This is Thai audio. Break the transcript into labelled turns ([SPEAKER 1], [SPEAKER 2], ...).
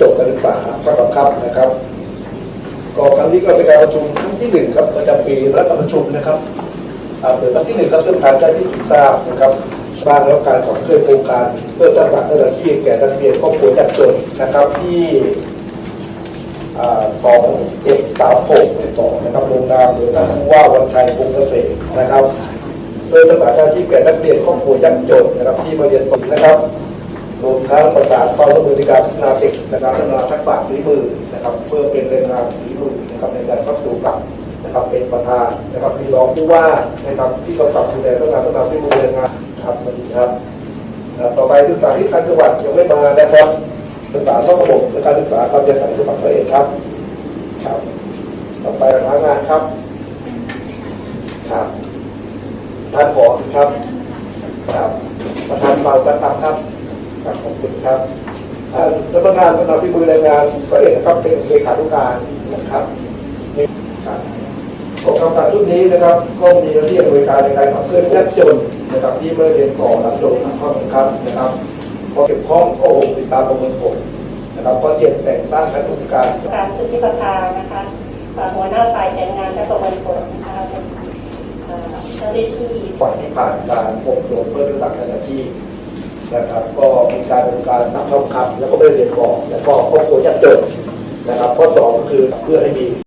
[SPEAKER 1] จบการศึกษาภาคบังคับนะครับก็ครั้งนี้ก็เป็นการประชุมครั้งที่หนึ่งครับประจำปีรัฐประชุมนะครับเปิดครั้งที่หนึ่งครับซึ่งทางเจ้าหน้าที่ทราบนะครับบ้านแล้วการขับเคลื่อนโครงการเพื่อจัดสรรสถานที่แก่นักเรียนครอบครัวยากจนนะครับที่สองเจ็ดสามหกสองนะครับโรงนามโดยท่านผู้ว่าวันชัยคงเกษมนะครับเพื่อจัดสรรสถานที่แก่นักเรียนครอบครัวยากจนนะครับที่มาเรียนฝึกนะครับ รวมทั้งประสานความร่วมมือในการพัฒนาเด็กนะครับพัฒนาทักษะฝีมือนะครับเพื่อเป็นแรงงานฝีมือนะครับในการเข้าสู่กับนะครับเป็นประธานนะครับมีรองผู้ว่านะครับที่กำกับดูแลเรื่องงานพัฒนาฝีมือแรงงานครับสวัสดีครับต่อไปศึกษาที่การจังหวัดยังไม่มานะครับศึกษานอกระบบในการศึกษาครับจะใส่จังหวัดตัวเองครับครับ ต่อไปทางงานครับครับท่านผอครับครับประธานเบาประทับครับ ครับขอบคุณครับท่านรัฐบาลสำนักพิบูลแรงงานก็เอกนะครับเป็นเลขาธิการนะครับนี่ครับกองกำกับชุดนี้นะครับก็มีหน้าที่อำนวยการในการขับเคลื่อนยากจนนะครับที่เมื่อเรียนต่อหลังจบทางข้อบังคับนะครับพอเก็บข้องก็โอ้ติดตามประเมินผลนะครับข้อเจ็ดแต่งตั้งคณะกรรมการ
[SPEAKER 2] การสุทธิประธานนะคะอ่าหัวหน้าฝ่ายจัดงานและประเมินผลนะคะเป็นอ่าเจ้าหน้าที่
[SPEAKER 1] ฝ่ายที่ผ่านการอบรมเพื่อระดับอาชีพ นะครับ ก็มีการดำเนินการตามช่องคำแล้วก็ไม่เรียนก่อนแล้วก็ครอบครัวยากจนนะครับข้อสองก็คือเพื่อให้มี